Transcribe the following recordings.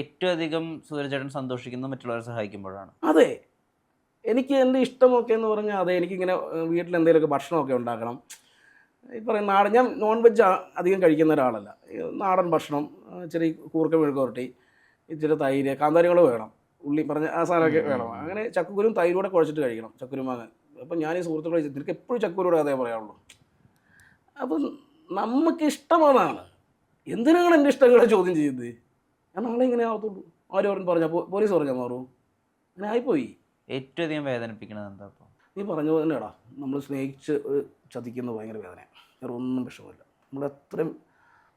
ഏറ്റവും അധികം സൂര്യചേട്ടൻ സന്തോഷിക്കുന്നത് മറ്റുള്ളവരെ സഹായിക്കുമ്പോഴാണ്. അതെ. എനിക്ക് എന്റെ ഇഷ്ടമൊക്കെ എന്ന് പറഞ്ഞാൽ അതെ എനിക്കിങ്ങനെ വീട്ടിൽ എന്തെങ്കിലുമൊക്കെ ഭക്ഷണമൊക്കെ ഉണ്ടാക്കണം. ഈ പറയുന്ന നാടൻ ഞാൻ നോൺ വെജ് അധികം കഴിക്കുന്ന ഒരാളല്ല. നാടൻ ഭക്ഷണം ഇച്ചിരി കൂർക്ക മെഴുക്കുരട്ടി ഇച്ചിരി തൈര് കാന്താരികൾ വേണം ഉള്ളി പറഞ്ഞ ആ സാധനമൊക്കെ വേണം. അങ്ങനെ ചക്കക്കുരും തൈരൂടെ കുഴച്ചിട്ട് കഴിക്കണം ചക്കുരും മാങ്ങ അപ്പം ഞാൻ ഈ സുഹൃത്തുക്കളെ നിനക്ക് എപ്പോഴും ചക്കുരൂടെ അതേ പറയാനുള്ളൂ? അപ്പം നമുക്ക് ഇഷ്ടമാണ് എന്തിനാണ് എന്റെ ഇഷ്ടങ്ങളെ ചോദ്യം ചെയ്യുന്നത്? ഞാൻ നാളെ ഇങ്ങനെ ആവത്തുള്ളൂ. ആരും പറഞ്ഞാൽ പോലീസ് പറഞ്ഞാൽ മാറൂ. അങ്ങനെ ആയിപ്പോയി. ഏറ്റവും അധികം വേദനിപ്പിക്കുന്നത് എന്താ അപ്പോൾ നീ പറഞ്ഞ പോലെ തന്നെടാ നമ്മൾ സ്നേഹിച്ച് ചതിക്കുന്നത് ഭയങ്കര വേദനയാണ് വേറെ ഒന്നും വിഷമമില്ല. നമ്മൾ എത്രയും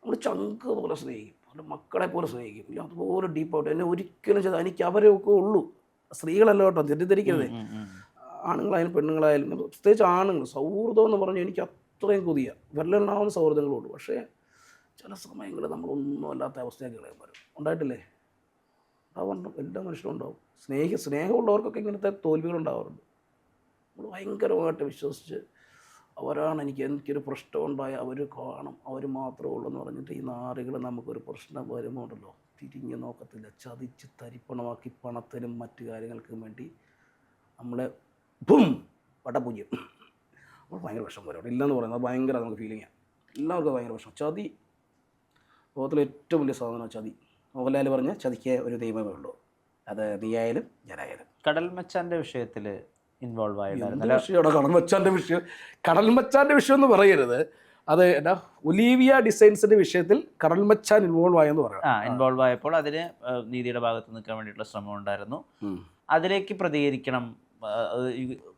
നമ്മൾ ചങ്ക് പോലെ സ്നേഹിക്കും. നമ്മുടെ മക്കളെ പോലെ സ്നേഹിക്കും. ഇല്ല അതുപോലെ ഡീപ്പായിട്ട് എന്നെ ഒരിക്കലും ചെയ്താൽ എനിക്ക് അവരെയൊക്കെ ഉള്ളൂ. സ്ത്രീകളല്ല കേട്ടോ തെറ്റിദ്ധരിക്കരുത്. ആണുങ്ങളായാലും പെണ്ണുങ്ങളായാലും പ്രത്യേകിച്ച് ആണുങ്ങൾ സൗഹൃദം എന്ന് പറഞ്ഞാൽ എനിക്ക് അത്രയും കൊതിയ. വിരലുണ്ടാവുന്ന സൗഹൃദങ്ങളുള്ളൂ പക്ഷേ ചില സമയങ്ങളിൽ നമ്മളൊന്നും അല്ലാത്ത അവസ്ഥയൊക്കെ കളയാൻ വരും ഉണ്ടായിട്ടില്ലേ? ഉണ്ടാവാറുണ്ട് എല്ലാ മനുഷ്യരും ഉണ്ടാവും. സ്നേഹ സ്നേഹമുള്ളവർക്കൊക്കെ ഇങ്ങനത്തെ തോൽവികൾ ഉണ്ടാവാറുണ്ട്. നമ്മൾ ഭയങ്കരമായിട്ട് വിശ്വസിച്ച് അവരാണ് എനിക്ക് എനിക്കൊരു പ്രശ്നം ഉണ്ടായ അവർ കാണും. അവർ മാത്രമേ ഉള്ളൂ എന്ന് പറഞ്ഞിട്ട് ഈ നാറികൾ നമുക്കൊരു പ്രശ്നം വരുമ്പോണ്ടല്ലോ. തിരിഞ്ഞു നോക്കത്തില്ല. ചതിച്ച് തരിപ്പണമാക്കി പണത്തിനും മറ്റു കാര്യങ്ങൾക്കും വേണ്ടി നമ്മളെ ബും വടപൂജ്യം. അപ്പോൾ ഭയങ്കര വിഷം വരും ഇല്ലെന്ന് പറയുന്നത് ഭയങ്കര നമുക്ക് ഫീലിങ്ങാണ് എല്ലാവർക്കും ഭയങ്കര വിഷമം. ചതി ലോകത്തിലെ ഏറ്റവും വലിയ സാധനം ചതി. മോഹൻലാൽ പറഞ്ഞ ചതിക്ക് ഒരു ദൈവമേ ഉള്ളൂ. അത് നീയായാലും ഞാനായാലും. കടൽ മച്ചാന്റെ വിഷയത്തിൽ ഇൻവോൾവ് ആയിട്ടായിരുന്നു വിഷയമാണ് കടൽ മച്ചാന്റെ വിഷയം? കടൽ മച്ചാന്റെ വിഷയം എന്ന് പറയരുത്. അത് എന്നാ ഒലീവിയ ഡിസൈൻസിന്റെ വിഷയത്തിൽ കടൽ മച്ചാൻ ഇൻവോൾവ് ആയെന്ന് പറയാം. ആ ഇൻവോൾവ് ആയപ്പോൾ അതിന് നീതിയുടെ ഭാഗത്ത് നിൽക്കാൻ വേണ്ടിയിട്ടുള്ള ശ്രമം ഉണ്ടായിരുന്നു. അതിലേക്ക് പ്രതികരിക്കണം.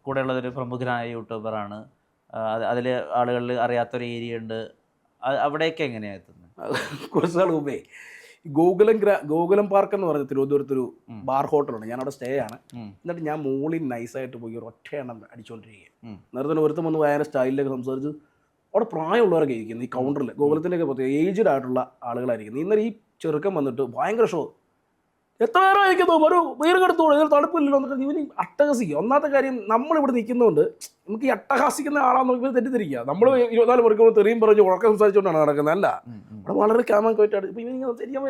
കൂടെയുള്ളതൊരു പ്രമുഖനായ യൂട്യൂബറാണ്. അതിൽ ആളുകളിൽ അറിയാത്തൊരു ഏരിയ ഉണ്ട്. അവിടേക്ക് എങ്ങനെയാണ് എത്തുന്നത്? കുറച്ച് നാൾ മുമ്പേ ഗോകുലം ഗ്രാ ഗോകുലം പാർക്ക് എന്ന് പറഞ്ഞ തിരുവനന്തപുരത്തൊരു ബാർ ഹോട്ടലുണ്ട്. ഞാൻ അവിടെ സ്റ്റേ ആണ് എന്നിട്ട് ഞാൻ മുകളിൽ നൈസായിട്ട് പോയി ഒരു ഒറ്റ എണ്ണം അടിച്ചുകൊണ്ടിരിക്കുക ഉം. നേരത്തെ ഒരുത്തം വന്ന് ഭയങ്കര സ്റ്റൈലിലൊക്കെ സംസാരിച്ച് അവിടെ പ്രായമുള്ളവരൊക്കെ ഇരിക്കുന്നു ഈ കൗണ്ടറിൽ ഗോകുലത്തിന്റെയൊക്കെ പ്രത്യേക ഏജ്ഡ് ആയിട്ടുള്ള ആളുകളായിരിക്കുന്നു. ഇന്നലെ ഈ ചെറുക്കം വന്നിട്ട് ഭയങ്കര ഷോ എത്ര നേരം അയക്കുന്നു ഒരു വീറുകെടുത്തോളൂ കെടുത്തു ഇതിൽ തണുപ്പില്ലല്ലോ എന്നൊക്കെ ഇവന് അട്ടഹസിക്കുക ഒന്നാമത്തെ കാര്യം നമ്മളിവിടെ നിൽക്കുന്നതുകൊണ്ട് നമുക്ക് ഈ അട്ടഹാസിക്കുന്ന ആളാന്ന് ഇവർ തെറ്റിദ്ധരിക്കുക. നമ്മൾ ഇരുപത്തിനാല് മണിക്കൂർ തെറിയും പറഞ്ഞ് ഉറക്കം സംസാരിച്ചുകൊണ്ടാണ് നടക്കുന്നത്. അല്ല ഉം, ഉം. അവിടെ വളരെ കാമൻ കോയിട്ടാണ് ഇപ്പം ഇവനിങ്ങനെ ശരിയാൻ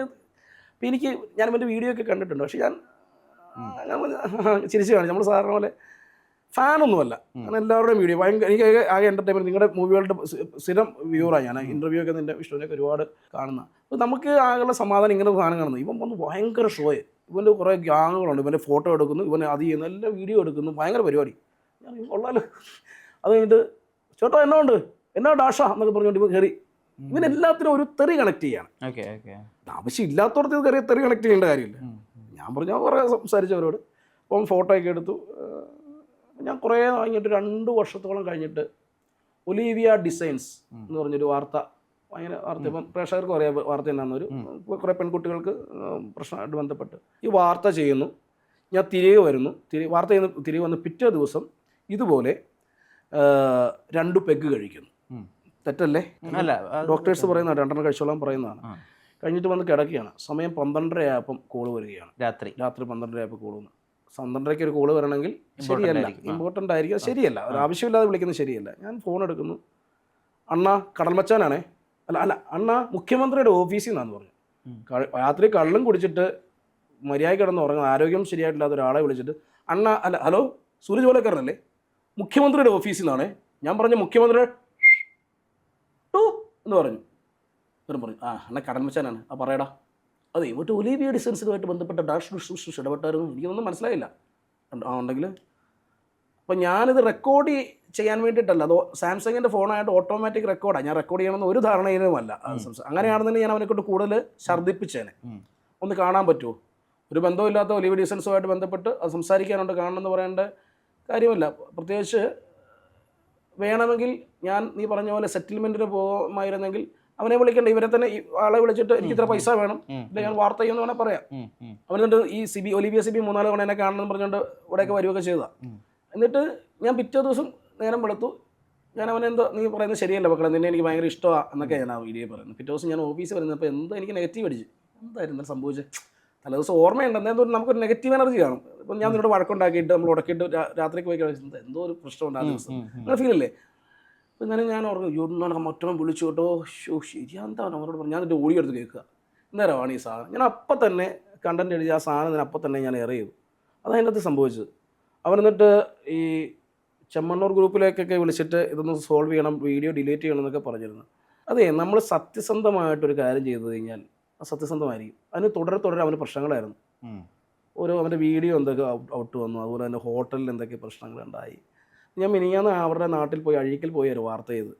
ഇപ്പം എനിക്ക് ഞാൻ എന്റെ വീഡിയോ ഒക്കെ കണ്ടിട്ടുണ്ട്. പക്ഷേ ഞാൻ ചിരിച്ചു കാണിച്ചു. നമ്മൾ സാധാരണ പോലെ ഫാനൊന്നുമല്ല. കാരണം എല്ലാവരുടെയും വീഡിയോ. ഭയങ്കര എനിക്ക് ആകെ- എന്റർടൈൻമെന്റ് നിങ്ങളുടെ മൂവികളുടെ സ്ഥി- സ്ഥിരം വ്യൂറാണ് ഞാൻ. ഇന്റർവ്യൂ ഒക്കെ നിന്റെ വിഷ്ണുവിനൊക്കെ ഒരുപാട് കാണുന്ന. അപ്പോൾ നമുക്ക് ആകെയുള്ള സമാധാനം ഇങ്ങനെ സാധനം കാണുന്നു. ഇവൻ വന്ന് ഭയങ്കര ഷോയെ ഇവന്റെ കുറേ ഗ്യാങ്ങുകളുണ്ട് ഇവന്റെ ഫോട്ടോ എടുക്കുന്നു. ഇവൻ അത് ചെയ്യുന്നു എല്ലാ വീഡിയോ എടുക്കുന്നു. ഭയങ്കര പരിപാടി. ഞാൻ കൊള്ളാലോ. അത് കഴിഞ്ഞിട്ട് ചേട്ടാ എന്നാ ഉണ്ട്? എന്നാ ഡാഷ എന്നൊക്കെ പറഞ്ഞുകൊണ്ട് ഇവൻ കയറി ഇവൻ എല്ലാത്തിനും ഒരു തെറി കണക്ട് ചെയ്യാണ്. Okay okay. ആവശ്യമില്ലാത്തവർക്ക് തെറി തെറി കണക്ട് ചെയ്യേണ്ട കാര്യമില്ല. ഞാൻ പറഞ്ഞു കുറേ സംസാരിച്ചവരോട് അപ്പം ഫോട്ടോ ഒക്കെ എടുത്തു. ഞാൻ കുറേ കഴിഞ്ഞിട്ട് രണ്ട് വർഷത്തോളം കഴിഞ്ഞിട്ട് ഒലീവിയ ഡിസൈൻസ് എന്ന് പറഞ്ഞൊരു വാർത്ത ഭയങ്കര വാർത്ത. ഇപ്പം പ്രേക്ഷകർക്ക് കുറേ വാർത്ത തന്നൊരു കുറേ പെൺകുട്ടികൾക്ക് പ്രശ്നമായിട്ട് ബന്ധപ്പെട്ട്. ഈ വാർത്ത ചെയ്യുന്നു. ഞാൻ തിരികെ വരുന്നു. തിരി വാർത്ത ചെയ്യുന്ന തിരികെ വന്ന് പിറ്റേ ദിവസം ഇതുപോലെ രണ്ട് പെഗ് കഴിക്കുന്നു. തെറ്റല്ലേ? അല്ല ഡോക്ടേഴ്സ് പറയുന്നതാണ് രണ്ടെണ്ണം കഴിച്ചോളാൻ പറയുന്നതാണ്. കഴിഞ്ഞിട്ട് വന്ന് കിടക്കുകയാണ്. സമയം പന്ത്രണ്ടര ആയപ്പം കോൾ വരികയാണ്. രാത്രി. രാത്രി പന്ത്രണ്ടര ആയപ്പോൾ കോൾ വന്നു. പന്ത്രണ്ടരയ്ക്ക് ഒരു കോൾ വരണമെങ്കിൽ ശരിയല്ല. ഇമ്പോർട്ടന്റ് ആയിരിക്കും ശരിയല്ല ഒരു ആവശ്യമില്ലാതെ വിളിക്കുന്നത് ശരിയല്ല ഞാൻ ഫോൺ എടുക്കുന്നു അണ്ണ കടൽമച്ചാനാണേ അല്ല അല്ല അണ്ണ മുഖ്യമന്ത്രിയുടെ ഓഫീസിൽ നിന്നാന്ന് പറഞ്ഞു രാത്രി കള്ളും കുടിച്ചിട്ട് മര്യാദ കിടന്ന് ഉറങ്ങുന്ന ആരോഗ്യം ശരിയായിട്ടില്ലാത്ത ഒരാളെ വിളിച്ചിട്ട് അണ്ണ അല്ല ഹലോ സൂര്യ ജോലക്കാരനല്ലേ മുഖ്യമന്ത്രിയുടെ ഓഫീസിൽ നിന്നാണേ ഞാൻ പറഞ്ഞ മുഖ്യമന്ത്രിയുടെ ടു എന്ന് പറഞ്ഞു പറഞ്ഞു ആ അണ്ണ കടൽമച്ചാനാണ് ആ പറയടാ അതെ ഇവിടെ ഒലീവിയ ഡിസൈൻസുമായിട്ട് ബന്ധപ്പെട്ട ഡാഷ് ഡിസ്ട്രിബ്യൂഷൻ ഇടപെട്ടായിരുന്നു എനിക്കൊന്നും മനസ്സിലായില്ല. ആ ഉണ്ടെങ്കിൽ അപ്പം ഞാനിത് റെക്കോർഡ് ചെയ്യാൻ വേണ്ടിയിട്ടല്ല. അത് സാംസങ്ങിന്റെ ഫോണായിട്ട് ഓട്ടോമാറ്റിക് റെക്കോർഡാണ് ഞാൻ റെക്കോർഡ് ചെയ്യണമെന്ന് ഒരു ധാരണയിലുമല്ല. അങ്ങനെയാണെന്നുണ്ടെങ്കിൽ ഞാൻ അവനെക്കൊണ്ട് കൂടുതൽ ഛർദ്ദിപ്പിച്ചേനെ. ഒന്ന് കാണാൻ പറ്റുമോ ഒരു ബന്ധമില്ലാത്ത ഒലീവിയ ഡിസൈൻസുമായിട്ട് ബന്ധപ്പെട്ട് അത് സംസാരിക്കാനുണ്ട് കാണണമെന്ന് പറയേണ്ട കാര്യമല്ല. പ്രത്യേകിച്ച് വേണമെങ്കിൽ ഞാൻ നീ പറഞ്ഞ പോലെ സെറ്റിൽമെന്റിന് പോകുമായിരുന്നെങ്കിൽ അവനെ വിളിക്കണ്ട ഇവരെ തന്നെ ആളെ വിളിച്ചിട്ട് എനിക്ക് ഇത്ര പൈസ വേണം. ഞാൻ വാർത്ത ചെയ്യുമെന്ന് വേണേൽ പറയാം. അവൻ എന്നിട്ട് ഈ C B Olivia C B മൂന്നാൽ തവണ എന്നെ കാണണമെന്ന് പറഞ്ഞുകൊണ്ട് ഇവിടെയൊക്കെ വരികയൊക്കെ ചെയ്തതാ. എന്നിട്ട് ഞാൻ പിറ്റേ ദിവസം നേരം വെളുത്തു. ഞാൻ അവനെന്തോ നീ പറയുന്നത് ശരിയല്ല മക്കളെ നിന്നെ എനിക്ക് ഭയങ്കര ഇഷ്ടമാണ് എന്നൊക്കെ ഞാൻ ആ വീഡിയോ പറയുന്നത് പിറ്റേ ദിവസം ഞാൻ ഓഫീസിൽ വരുന്നപ്പോൾ എന്തോ എനിക്ക് നെഗറ്റീവ് അടിച്ച്. എന്തായിരുന്നു സംഭവിച്ചത് തലേദിവസം ഓർമ്മയുണ്ട് എന്തോ നമുക്കൊരു നെഗറ്റീവ് എനർജി കാണും. ഇപ്പം ഞാൻ നിന്നോട് വഴക്കുണ്ടാക്കിയിട്ട് നമ്മൾ ഉടക്കിയിട്ട് രാത്രിക്ക് പോയി കഴിച്ചിട്ട് എന്തോ ഒരു പ്രശ്നമുണ്ട് ആ ദിവസം. അങ്ങനെ ഫീൽ അല്ലേ അപ്പം ഇന്നലെ ഞാൻ ഓർക്കും ഇന്നലെ മറ്റവൻ വിളിച്ചു കേട്ടോ. ഷോ ശരിയാ എന്താണ് അവരോട് പറഞ്ഞു ഞാൻ എന്നിട്ട് ഓടിയെടുത്ത് കേൾക്കുക. നേരമാണ് ഈ സാധനം ഞാൻ അപ്പം തന്നെ കണ്ടന്റ് എഴുതി ആ സാധനം ഞാൻ അപ്പം തന്നെ ഞാൻ എയർ ചെയ്തു. അതാണ് അതിന്റെ അകത്ത് സംഭവിച്ചത്. അവൻ എന്നിട്ട് ഈ ചെമ്മണ്ണൂർ ഗ്രൂപ്പിലേക്കൊക്കെ വിളിച്ചിട്ട് ഇതൊന്ന് സോൾവ് ചെയ്യണം വീഡിയോ ഡിലീറ്റ് ചെയ്യണം എന്നൊക്കെ പറഞ്ഞിരുന്നു. അതെ നമ്മൾ സത്യസന്ധമായിട്ടൊരു കാര്യം ചെയ്തു കഴിഞ്ഞാൽ ആ സത്യസന്ധമായിരിക്കും. അതിന് തുടരെ തുടരെ അവന് പ്രശ്നങ്ങളായിരുന്നു. ഓരോ അവന്റെ വീഡിയോ എന്തൊക്കെ ഔട്ട് വന്നു അതുപോലെ തന്നെ ഹോട്ടലിൽ എന്തൊക്കെ പ്രശ്നങ്ങളുണ്ടായി. ഞാൻ മിനിങ്ങാന്ന് അവരുടെ നാട്ടിൽ പോയി അഴീക്കൽ പോയി ഒരു വാർത്ത ചെയ്ത്.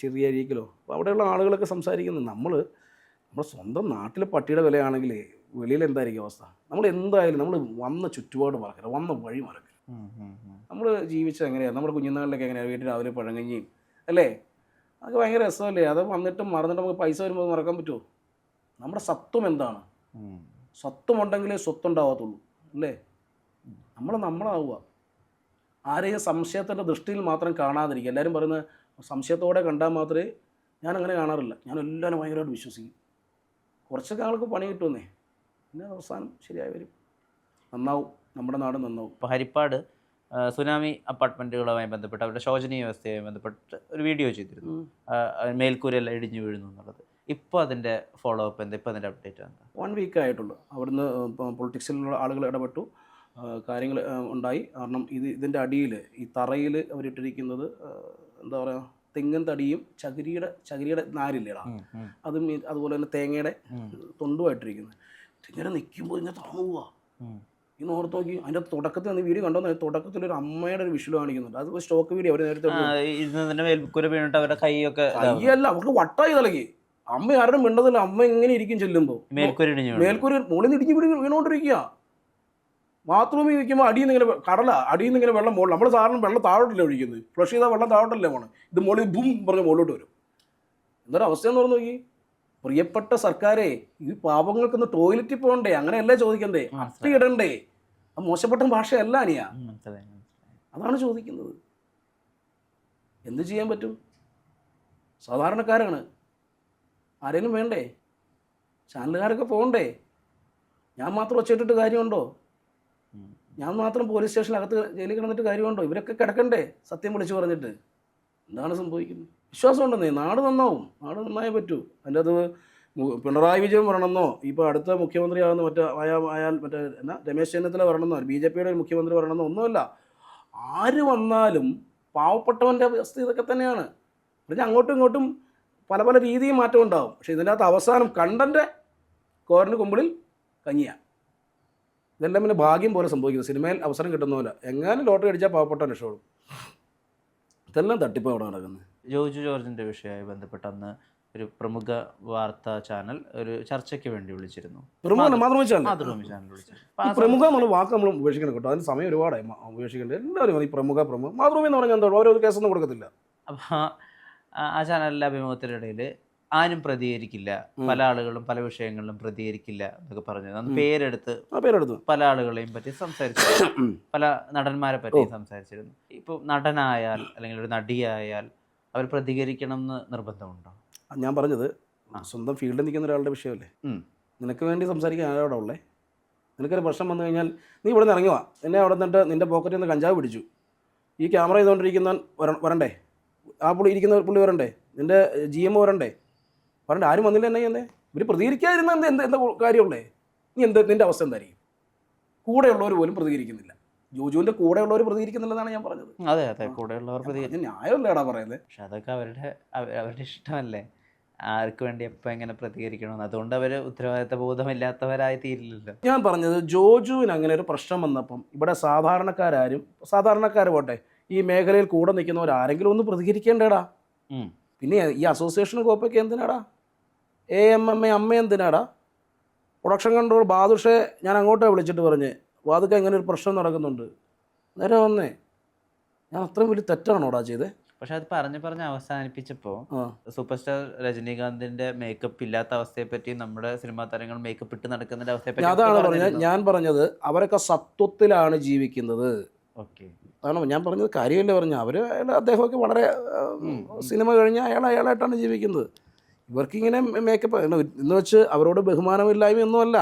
ചെറിയ അഴീക്കലോ. അപ്പോൾ അവിടെയുള്ള ആളുകളൊക്കെ സംസാരിക്കുന്നത് നമ്മൾ നമ്മുടെ സ്വന്തം നാട്ടിലെ പട്ടിയുടെ വിലയാണെങ്കിൽ വെളിയിൽ എന്തായിരിക്കും അവസ്ഥ? നമ്മൾ എന്തായാലും നമ്മൾ വന്ന ചുറ്റുപാട് മറക്കരുത്. വന്ന വഴി മറക്കരുത്. നമ്മൾ ജീവിച്ചത് എങ്ങനെയാണ് നമ്മുടെ കുഞ്ഞുനാളിലൊക്കെ എങ്ങനെയാണ് വീട്ടിൽ രാവിലെ പഴങ്കഞ്ഞിയും അല്ലേ? അതൊക്കെ ഭയങ്കര രസമല്ലേ? അത് വന്നിട്ട് മറന്നിട്ട് നമുക്ക് പൈസ വരുമ്പോൾ മറക്കാൻ പറ്റുമോ? നമ്മുടെ സത്വം എന്താണ്? സ്വത്വം സത്വമുണ്ടെങ്കിലേ സ്വത്തുണ്ടാവാത്തുള്ളൂ അല്ലേ? നമ്മൾ നമ്മളാവുക. ആരെയും സംശയത്തിന്റെ ദൃഷ്ടിയിൽ മാത്രം കാണാതിരിക്കുക. എല്ലാവരും പറയുന്നത് സംശയത്തോടെ കണ്ടാൽ മാത്രമേ ഞാൻ അങ്ങനെ കാണാറില്ല. ഞാൻ എല്ലാവരും ഭയങ്കരമായിട്ട് വിശ്വസിക്കും. കുറച്ചൊക്കെ ആൾക്ക് പണി കിട്ടുമെന്നേ. പിന്നെ അവസാനം ശരിയായി വരും. നന്നാവും. നമ്മുടെ നാട് നന്നാവും. ഇപ്പോൾ ഹരിപ്പാട് സുനാമി അപ്പാർട്ട്മെന്റുകളുമായി ബന്ധപ്പെട്ട് അവരുടെ ശോചനീയ വ്യവസ്ഥയുമായി ബന്ധപ്പെട്ട് ഒരു വീഡിയോ ചെയ്തിരുന്നു. മേൽക്കൂരയെല്ലാം ഇടിഞ്ഞു വീഴുന്നു എന്നുള്ളത്. ഇപ്പോൾ അതിന്റെ ഫോളോ അപ്പ് എന്താ? ഇപ്പോൾ അതിന്റെ അപ്ഡേറ്റ് എന്താ? വൺ വീക്ക് ആയിട്ടുള്ളൂ. അവിടുന്ന് പൊളിറ്റിക്സിലുള്ള ആളുകൾ ഇടപെട്ടു. കാര്യങ്ങൾ ഉണ്ടായി. കാരണം ഇത് ഇതിന്റെ അടിയിൽ ഈ തറയിൽ അവരിട്ടിരിക്കുന്നത് എന്താ പറയുക തെങ്ങൻ തടിയും ചകിരിയുടെ ചകിരിയുടെ നാരില്ലേടാ. അതും അതുപോലെ തന്നെ തേങ്ങയുടെ തൊണ്ടുമായിട്ടിരിക്കുന്നത്. ഇങ്ങനെ നിൽക്കുമ്പോൾ ഇങ്ങനെ താന്നു പോവാ ഇന്ന് ഓർത്ത് നോക്കി അതിന്റെ തുടക്കത്തിൽ നിന്ന് വീഡിയോ കണ്ടോ തുടക്കത്തിൽ ഒരു അമ്മയുടെ ഒരു വിഷു കാണിക്കുന്നുണ്ട്. അത് സ്റ്റോക്ക് വീഡിയോ അവർ നേരത്തെ അവരുടെ കൈയൊക്കെ കൈയല്ല അവർക്ക് വട്ടായി തലകി അമ്മ ആരും മിണ്ടതില്ല അമ്മ എങ്ങനെ ഇരിക്കും ചെല്ലുമ്പോൾ മേൽക്കൂരി. മേൽക്കൂര മുകളിൽ നിന്ന് ഇടിഞ്ഞ് വീണ് വീണോണ്ടിരിക്കുക ബാത്റൂമിൽ നിൽക്കുമ്പോൾ അടിയിൽ നിന്ന് ഇങ്ങനെ കടല അടിയിൽ നിന്ന് ഇങ്ങനെ വെള്ളം മുകളിൽ നമ്മൾ സാധാരണ വെള്ളം താഴോട്ടല്ലേ ഒഴിക്കുന്നത്? ഫ്ലഷ് ചെയ്താൽ വെള്ളം താഴോട്ടല്ലേ പോകണം ഇത് മുകളിൽ ബും പറഞ്ഞ് മുകളിലോട്ട് വരും. എന്തൊരു അവസ്ഥയെന്ന് പറഞ്ഞു നോക്കി. പ്രിയപ്പെട്ട സർക്കാരെ ഈ പാപങ്ങൾക്കൊന്ന് ടോയ്ലറ്റിൽ പോകണ്ടേ? അങ്ങനെയല്ലേ ചോദിക്കണ്ടേ? അട്ടി ഇടണ്ടേ? ആ മോശപ്പെട്ട ഭാഷയല്ല അനിയാ. അതാണ് ചോദിക്കുന്നത്. എന്ത് ചെയ്യാൻ പറ്റും? സാധാരണക്കാരാണ്. ആരേലും വേണ്ടേ? ചാനലുകാരൊക്കെ പോകണ്ടേ? ഞാൻ മാത്രം ഒച്ചയിട്ടിട്ട് കാര്യമുണ്ടോ. ഞാൻ മാത്രം പോലീസ് സ്റ്റേഷനകത്ത് ജയിലിൽ കിടന്നിട്ട് കാര്യമുണ്ടോ? ഇവരൊക്കെ കിടക്കണ്ടേ? സത്യം വിളിച്ചു പറഞ്ഞിട്ട്. എന്താണ് സംഭവിക്കുന്നത്? വിശ്വാസം ഉണ്ടെന്നേ നാട് നന്നാവും. നാട് നന്നായേ പറ്റൂ. അതിന്റെ അത് പിണറായി വിജയൻ വരണമെന്നോ ഇപ്പോൾ അടുത്ത മുഖ്യമന്ത്രിയാകുന്ന മറ്റേ ആയാൽ അയാൾ മറ്റേ എന്നാ രമേശ് ചെന്നിത്തല വരണമെന്നോ ബി ജെ പിയുടെ മുഖ്യമന്ത്രി വരണമെന്നോ ഒന്നുമല്ല. ആര് വന്നാലും പാവപ്പെട്ടവന്റെ അവസ്ഥ ഇതൊക്കെ തന്നെയാണ്. പിന്നെ അങ്ങോട്ടും ഇങ്ങോട്ടും പല പല രീതിയിൽ മാറ്റം ഉണ്ടാവും. പക്ഷേ ഇതിന്റെ അകത്ത് അവസാനം കണ്ടന്റെ കോരന് കുമ്പിളിൽ കഞ്ഞിയാണ് ഇതെല്ലാം പിന്നെ ഭാഗ്യം പോലെ സംഭവിക്കുന്നത് സിനിമയിൽ അവസരം കിട്ടുന്ന പോലെ. എങ്ങാനും ലോട്ടറി അടിച്ചാൽ പാവപ്പെട്ട രക്ഷപ്പെടും. ഇതെല്ലാം തട്ടിപ്പ് അവിടെ നടക്കുന്നത്? ജോജു ജോർജിന്റെ വിഷയമായി ബന്ധപ്പെട്ട് അന്ന് ഒരു പ്രമുഖ വാർത്താ ചാനൽ ഒരു ചർച്ചയ്ക്ക് വേണ്ടി വിളിച്ചിരുന്നു. പ്രമുഖ മാതൃഭൂമി ചാനൽ. മാതൃഭൂമി ചാനൽ വിളിച്ചിരുന്നു അപ്പൊ ഈ ആ പ്രമുഖ എന്നുള്ള വാക്ക് നമ്മൾ ഉപേക്ഷിക്കണം കേട്ടോ. അതിന് സമയം ഒരുപാടായി. ഉപേക്ഷിക്കേണ്ടത് എല്ലാവരും ഈ പ്രമുഖ പ്രമുഖ മാതൃഭൂമി എന്ന് പറഞ്ഞാൽ എന്താ? ഓരോ കേസൊന്നും കൊടുക്കത്തില്ല. അപ്പോൾ ആ ചാനലിലെ അഭിമുഖത്തിനിടയിൽ ആരും പ്രതികരിക്കില്ല. പല ആളുകളും പല വിഷയങ്ങളിലും പ്രതികരിക്കില്ല എന്നൊക്കെ പറഞ്ഞു. അന്ന് പേരെടുത്ത് പേരെടുത്തു. പല ആളുകളെയും പറ്റി സംസാരിച്ചു. പല നടന്മാരെ പറ്റി സംസാരിച്ചിരുന്നു. ഇപ്പോൾ നടനായാൽ അല്ലെങ്കിൽ ഒരു നടിയായാൽ അവർ പ്രതികരിക്കണം എന്ന് നിർബന്ധമുണ്ടോ? ഞാൻ പറഞ്ഞത്. സ്വന്തം ഫീൽഡിൽ നിൽക്കുന്ന ഒരാളുടെ വിഷയമല്ലേ? നിനക്ക് വേണ്ടി സംസാരിക്കാൻ ആരോടെ ഉള്ളേ? നിനക്കൊരു പ്രശ്നം വന്നു കഴിഞ്ഞാൽ നീ ഇവിടെ നിന്ന് ഇറങ്ങുക എന്നെ അവിടെ നിന്നിട്ട് നിന്റെ പോക്കറ്റിൽ നിന്ന് കഞ്ചാവ് പിടിച്ചു. ഈ ക്യാമറ ചെയ്തുകൊണ്ടിരിക്കുന്ന വരണ്ടേ? ആ പുള്ളി ഇരിക്കുന്ന പുള്ളി വരണ്ടേ? നിന്റെ ജി എം വരണ്ടേ? വരണ്ടേ ആരും വന്നില്ല എന്നെ എന്നേ ഇവർ പ്രതികരിക്കാതിരുന്ന എന്ത് എന്ത് എന്താ കാര്യമുള്ളേ? നീ എന്ത് നിന്റെ അവസ്ഥ എന്തായിരിക്കും? കൂടെയുള്ളവർ പോലും പ്രതികരിക്കുന്നില്ല. ജോജുവിന്റെ കൂടെയുള്ളവർ പ്രതികരിക്കുന്നില്ലെന്നാണ് ഞാൻ പറഞ്ഞത്. അതെ അതെ കൂടെയുള്ളവർ പ്രതികരിക്കും ന്യായമല്ലേടാ പറയുന്നത്. പക്ഷെ അതൊക്കെ അവരുടെ അവരുടെ ഇഷ്ടമല്ലേ? ആർക്ക് വേണ്ടി എപ്പോൾ എങ്ങനെ പ്രതികരിക്കണമെന്ന് അതുകൊണ്ട് അവർ ഉത്തരവാദിത്ത ബോധമില്ലാത്തവരായി തീരില്ലല്ലോ. ഞാൻ പറഞ്ഞത് ജോജുവിന് അങ്ങനെ ഒരു പ്രശ്നം വന്നപ്പം ഇവിടെ സാധാരണക്കാരും സാധാരണക്കാർ പോട്ടെ ഈ മേഖലയിൽ കൂടെ നിൽക്കുന്നവർ ആരെങ്കിലും ഒന്ന് പ്രതികരിക്കേണ്ടേടാ. പിന്നെ ഈ അസോസിയേഷൻ കോപ്പൊക്കെ എന്തിനാടാ? എ എം എം എ അമ്മ എന്തിനാടാ? പ്രൊഡക്ഷൻ കൺട്രോൾ ബാദുഷെ ഞാൻ അങ്ങോട്ടേ വിളിച്ചിട്ട് പറഞ്ഞ്. വാതുക്ക ഇങ്ങനെ ഒരു പ്രശ്നം നടക്കുന്നുണ്ട്. നേരെ വന്നേ. ഞാൻ അത്രയും വലിയ തെറ്റാണോടാ ചെയ്തേ? പക്ഷെ അത് പറഞ്ഞു പറഞ്ഞ് അവസാനിപ്പിച്ചപ്പോൾ സൂപ്പർ സ്റ്റാർ രജനീകാന്തിന്റെ മേക്കപ്പ് ഇല്ലാത്ത അവസ്ഥയെ പറ്റി നമ്മുടെ സിനിമാ താരങ്ങൾ മേക്കപ്പ് ഇട്ട് നടക്കുന്നതിന്റെ അവസ്ഥയെ ഞാൻ അതാണ് പറഞ്ഞത്. ഞാൻ പറഞ്ഞത് അവരൊക്കെ സത്വത്തിലാണ് ജീവിക്കുന്നത്. ഓക്കെ. അതാണ് ഞാൻ പറഞ്ഞത്. കാര്യമല്ലേ പറഞ്ഞു അവർ അയാൾ അദ്ദേഹമൊക്കെ വളരെ സിനിമ കഴിഞ്ഞ് അയാൾ അയാളായിട്ടാണ് ജീവിക്കുന്നത്. ഇവർക്കിങ്ങനെ മേക്കപ്പ് എന്ന് വെച്ച് അവരോട് ബഹുമാനമില്ലായ്മയൊന്നുമല്ല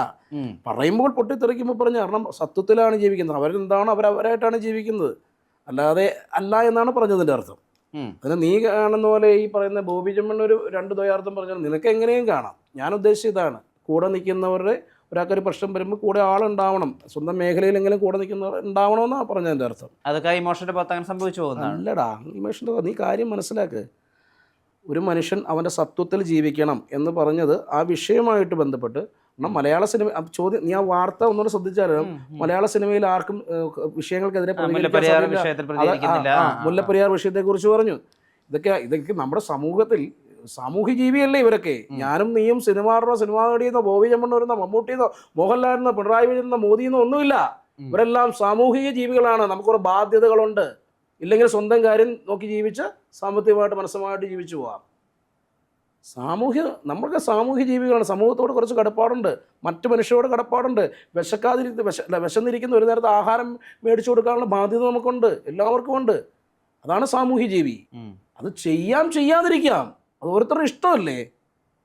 പറയുമ്പോൾ പൊട്ടിത്തെറിക്കുമ്പോൾ പറഞ്ഞു കാരണം സത്വത്തിലാണ് ജീവിക്കുന്നത്. അവരെന്താണോ അവരവരായിട്ടാണ് ജീവിക്കുന്നത്. അല്ലാതെ അല്ല എന്നാണ് പറഞ്ഞതിന്റെ അർത്ഥം. അതിന് നീ കാണുന്ന പോലെ ഈ പറയുന്ന ബോബി ചെമ്മണ്ണ ഒരു രണ്ട് ദ്വയാർത്ഥം പറഞ്ഞാൽ നിനക്ക് എങ്ങനെയും കാണാം. ഞാൻ ഉദ്ദേശിച്ചത് ഇതാണ്. കൂടെ നിൽക്കുന്നവരുടെ ഒരാൾക്കൊരു പ്രശ്നം വരുമ്പോൾ കൂടെ ആളുണ്ടാവണം. സ്വന്തം മേഖലയിലെങ്കിലും കൂടെ നിൽക്കുന്നവർ ഉണ്ടാവണമെന്നാണ് പറഞ്ഞതിന്റെ അർത്ഥം. അതൊക്കെ ഇമോഷന്റെ പുറത്ത് അങ്ങനെ സംഭവിച്ചു പോകുന്നത് അല്ലടാ ഇമോഷന്റെ നീ കാര്യം മനസ്സിലാക്ക്. ഒരു മനുഷ്യൻ അവന്റെ സത്വത്തിൽ ജീവിക്കണം എന്ന് പറഞ്ഞത് ആ വിഷയമായിട്ട് ബന്ധപ്പെട്ട് കാരണം മലയാള സിനിമ ചോദ്യം നീ ആ വാർത്ത ഒന്നുകൂടെ ശ്രദ്ധിച്ചാലും? മലയാള സിനിമയിൽ ആർക്കും വിഷയങ്ങൾക്കെതിരെ മുല്ലപ്പെരിയാർ വിഷയത്തെക്കുറിച്ച് പറഞ്ഞു. ഇതൊക്കെ ഇതൊക്കെ നമ്മുടെ സമൂഹത്തിൽ സാമൂഹ്യ ജീവിയല്ലേ ഇവരൊക്കെ ഞാനും നീയും സിനിമാറിനോ സിനിമാ നടിയെന്നോ ബോബി ചെമ്മണ്ണൂരെന്നോ മമ്മൂട്ടിയെന്നോ മോഹൻലാലിന്നോ പിണറായി വിജയനെന്നോ മോദിയെന്നോ ഒന്നുമില്ല. ഇവരെല്ലാം സാമൂഹിക ജീവികളാണ് നമുക്കൊരു ബാധ്യതകളുണ്ട്. ഇല്ലെങ്കിൽ സ്വന്തം കാര്യം നോക്കി ജീവിച്ച് സാമ്പത്തികമായിട്ട് മനസ്സമായിട്ട് ജീവിച്ചു പോവാം. സാമൂഹ്യ നമ്മൾക്ക് സാമൂഹ്യ ജീവികളാണ്. സമൂഹത്തോട് കുറച്ച് കടപ്പാടുണ്ട്. മറ്റു മനുഷ്യരോട് കടപ്പാടുണ്ട്. വിശക്കാതിരിക്കുന്ന വിശ അല്ല, വിശന്നിരിക്കുന്ന ഒരു നേരത്തെ ആഹാരം മേടിച്ചു കൊടുക്കാനുള്ള ബാധ്യത നമുക്കുണ്ട്. എല്ലാവർക്കും ഉണ്ട്. അതാണ് സാമൂഹ്യ ജീവി. അത് ചെയ്യാം ചെയ്യാതിരിക്കാം. അത് ഓരോരുത്തരുടെ ഇഷ്ടമല്ലേ?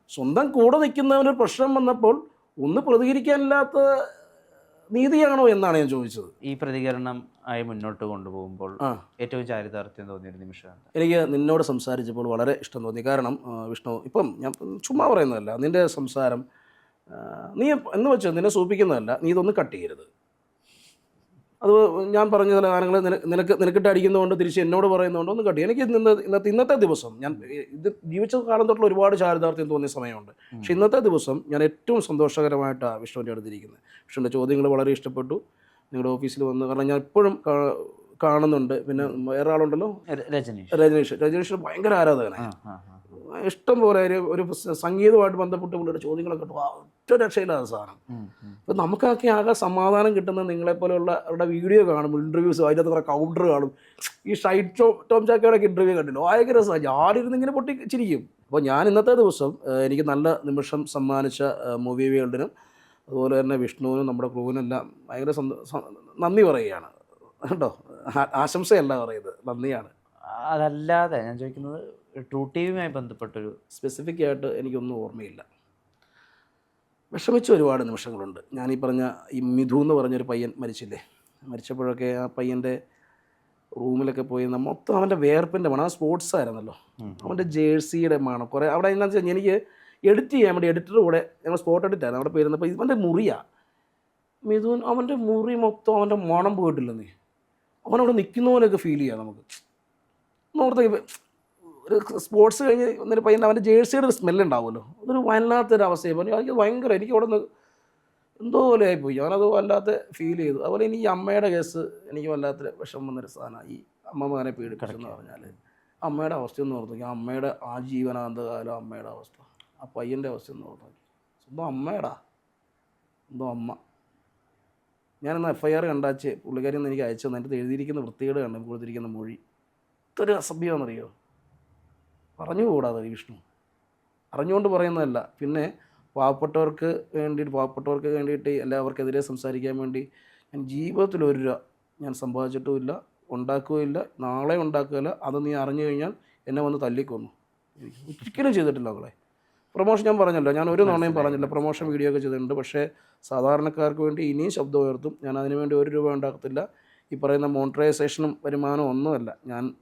സ്വന്തം കൂടെ നിൽക്കുന്നവനൊരു പ്രശ്നം വന്നപ്പോൾ ഒന്ന് പ്രതികരിക്കാനില്ലാത്ത നീതിയാണോ എന്നാണ് ഞാൻ ചോദിച്ചത്. ഈ പ്രതികരണം ആയി മുന്നോട്ട് കൊണ്ടുപോകുമ്പോൾ ഏറ്റവും ചാരിതാർത്ഥ്യം തോന്നിയൊരു നിമിഷമാണ് എനിക്ക് നിന്നോട് സംസാരിച്ചപ്പോൾ വളരെ ഇഷ്ടം തോന്നി. കാരണം വിഷ്ണു ഇപ്പം ഞാൻ ചുമ്മാ പറയുന്നതല്ല നിന്റെ സംസാരം നീ എന്ന് വെച്ചാൽ നിന്നെ സൂപ്പിക്കുന്നതല്ല നീ ഇതൊന്നും കട്ട് ചെയ്യരുത്. അത് ഞാൻ പറഞ്ഞ ചില ഗാനങ്ങൾ നിനക്ക് നിനക്കിട്ട് അടിക്കുന്നതുകൊണ്ട് തിരിച്ച് എന്നോട് പറയുന്നതുകൊണ്ട് ഒന്നും കട്ടി എനിക്ക് ഇന്ന് ഇന്നത്തെ ഇന്നത്തെ ദിവസം ഞാൻ ഇത് ജീവിച്ച കാലം തൊട്ടുള്ള ഒരുപാട് ചാരിതാർത്ഥ്യം തോന്നിയ സമയമുണ്ട്. പക്ഷെ ഇന്നത്തെ ദിവസം ഞാൻ ഏറ്റവും സന്തോഷകരമായിട്ടാണ് വിഷ്ണുവിന്റെ അടുത്തിരിക്കുന്നത് വിഷ്ണുവിന്റെ ചോദ്യങ്ങൾ വളരെ ഇഷ്ടപ്പെട്ടു. നിങ്ങളുടെ ഓഫീസിൽ വന്ന് കാരണം ഞാൻ എപ്പോഴും കാണുന്നുണ്ട്. പിന്നെ വേറെ ആളുണ്ടല്ലോ? രജനീഷ്. രജനീഷ്. രജനീഷ് ഭയങ്കര ആരാധകനാണ്. ഇഷ്ടം പോലെ ഒരു സംഗീതമായിട്ട് ബന്ധപ്പെട്ട് പുള്ളിയുടെ ചോദ്യങ്ങളൊക്കെ ഒറ്റ രക്ഷയില്ലാത്ത സാധനം. അപ്പം നമുക്കൊക്കെ ആകെ സമാധാനം കിട്ടുന്ന നിങ്ങളെപ്പോലെയുള്ള അവരുടെ വീഡിയോ കാണും ഇന്റർവ്യൂസ് അതിനകത്ത് കുറേ കൗണ്ടർ കാണും. ഈ ഷൈറ്റ് ടോം ടോം ചാക്കയുടെ ഇന്റർവ്യൂ കണ്ടില്ലോ ഭയങ്കര രസമാണ്. ഞാനിരുന്ന് ഇങ്ങനെ പൊട്ടി ചിരിക്കും. അപ്പോൾ ഞാൻ ഇന്നത്തെ ദിവസം എനിക്ക് നല്ല നിമിഷം സമ്മാനിച്ച മൂവി വേൾഡിനും അതുപോലെ തന്നെ വിഷ്ണുവിനും നമ്മുടെ ക്രൂവിനും എല്ലാം ഭയങ്കര നന്ദി പറയുകയാണ്. കേട്ടോ? ആശംസയല്ല പറയുന്നത്. നന്ദിയാണ്. അതല്ലാതെ ഞാൻ ചോദിക്കുന്നത് ട്രൂ ടി വിയുമായി ബന്ധപ്പെട്ടൊരു സ്പെസിഫിക് ആയിട്ട് എനിക്കൊന്നും ഓർമ്മയില്ല. വിഷമിച്ച ഒരുപാട് നിമിഷങ്ങളുണ്ട്. ഞാൻ ഈ പറഞ്ഞ ഈ മിഥു എന്ന് പറഞ്ഞൊരു പയ്യൻ മരിച്ചില്ലേ? മരിച്ചപ്പോഴൊക്കെ ആ പയ്യന്റെ റൂമിലൊക്കെ പോയി മൊത്തം അവന്റെ വേർപ്പിന്റെ മണം. ആ സ്പോർട്സ് ആയിരുന്നല്ലോ. അവന്റെ ജേഴ്സിയുടെ മണം. കുറേ അവിടെ എന്താ വെച്ചാൽ എനിക്ക് എഡിറ്റ് ചെയ്യാൻ വേണ്ടി എഡിറ്റർ കൂടെ ഞങ്ങൾ സ്പോട്ട് എഡിറ്റായിരുന്നു അവിടെ പോയിരുന്നപ്പോൾ ഇവന്റെ മുറിയാണ് മിഥുൻ അവന്റെ മുറി മൊത്തം അവന്റെ മണം പോയിട്ടില്ലെന്നേ. അവനവിടെ നിൽക്കുന്ന പോലെയൊക്കെ ഫീൽ ചെയ്യാം നമുക്ക്. നോർത്ത് ഒരു സ്പോർട്സ് കഴിഞ്ഞ് ഒന്നൊരു പയ്യൻ അവന്റെ ജേഴ്സിയുടെ സ്മെല്ല് ഉണ്ടാവുമല്ലോ. അതൊരു വല്ലാത്തൊരു അവസ്ഥയായി പറഞ്ഞു എനിക്ക് ഭയങ്കര എനിക്ക് അവിടെ നിന്ന് എന്തോ പോലെ ആയിപ്പോയി ഞാനത് വല്ലാത്ത ഫീൽ ചെയ്തു. അതുപോലെ ഇനി ഈ അമ്മയുടെ കേസ് എനിക്ക് വല്ലാത്ത വിഷമം വന്നൊരു സാധനമാണ് ഈ മകനെ പീഡിപ്പിച്ചെന്ന് പറഞ്ഞാൽ അമ്മയുടെ അവസ്ഥ ഒന്ന് ഓർത്തു നോക്കി. അമ്മയുടെ ആ ജീവനാന്തകാലം അമ്മയുടെ അവസ്ഥ. ആ പയ്യന്റെ അവസ്ഥ ഒന്ന് ഓർത്തു നോക്കി. സ്വന്തം അമ്മയടാ സ്വന്തം അമ്മ. ഞാനിന്ന് എഫ് ഐ ആർ കണ്ടാച്ച് പുള്ളിക്കാരി ഒന്ന് എനിക്ക് അയച്ചു തന്നെ എഴുതിയിരിക്കുന്ന വൃത്തികേട് കണ്ടു കൊടുത്തിരിക്കുന്ന മൊഴി. ഇത്ര അസഭ്യമാണെന്നറിയോ? പറഞ്ഞുകൂടാതെ വിഷ്ണു. അറിഞ്ഞുകൊണ്ട് പറയുന്നതല്ല. പിന്നെ പാവപ്പെട്ടവർക്ക് വേണ്ടിയിട്ട് പാവപ്പെട്ടവർക്ക് വേണ്ടിയിട്ട് എല്ലാവർക്കെതിരെ സംസാരിക്കാൻ വേണ്ടി ഞാൻ ജീവിതത്തിൽ ഒരു രൂപ ഞാൻ സമ്പാദിച്ചിട്ടുമില്ല ഉണ്ടാക്കുകയില്ല നാളെ ഉണ്ടാക്കുകയില്ല. അത് നീ അറിഞ്ഞു കഴിഞ്ഞാൽ എന്നെ വന്ന് തല്ലിക്കൊന്നു. ഒരിക്കലും ചെയ്തിട്ടില്ല അവളെ. പ്രൊമോഷൻ ഞാൻ പറഞ്ഞല്ലോ. ഞാൻ ഒരു നാണയം പറഞ്ഞില്ല. പ്രൊമോഷൻ വീഡിയോ ഒക്കെ ചെയ്തിട്ടുണ്ട്. പക്ഷേ സാധാരണക്കാർക്ക് വേണ്ടി ഇനിയും ശബ്ദം ഉയർത്തും. ഞാൻ അതിനുവേണ്ടി ഒരു രൂപ ഉണ്ടാക്കത്തില്ല. ഈ പറയുന്ന മോണിറ്ററൈസേഷനും വരുമാനവും ഒന്നുമല്ല. ഞാൻ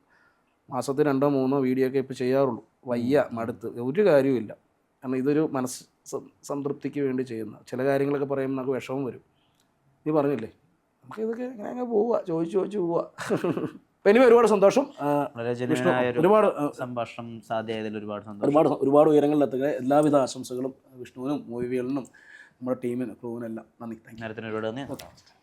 മാസത്തിൽ രണ്ടോ മൂന്നോ വീഡിയോ ഒക്കെ ഇപ്പോൾ ചെയ്യാറുള്ളൂ. വയ്യ മടുത്ത്. ഒരു കാര്യവുമില്ല കാരണം ഇതൊരു മനസ്സ് സംതൃപ്തിക്ക് വേണ്ടി ചെയ്യുന്ന ചില കാര്യങ്ങളൊക്കെ പറയുമ്പോൾ നമുക്ക് വിഷമം വരും. നീ പറഞ്ഞില്ലേ? നമുക്ക് ഇതൊക്കെ ഇങ്ങനെ അങ്ങ് പോവുക ചോദിച്ചു ചോദിച്ചു പോവുക. അപ്പം ഇനി ഒരുപാട് സന്തോഷം. ഒരുപാട് സംഭാഷണം സാധ്യതയിൽ ഒരുപാട് സന്തോഷം. ഒരുപാട് ഒരുപാട് ഉയരങ്ങളിലെത്തുക എല്ലാവിധ ആശംസകളും വിഷ്ണുവിനും മൂവികളിനും നമ്മുടെ ടീമിനും ക്രൂവിനെല്ലാം നന്ദി. താങ്ക് നേരത്തിന് ഒരുപാട് നന്ദി.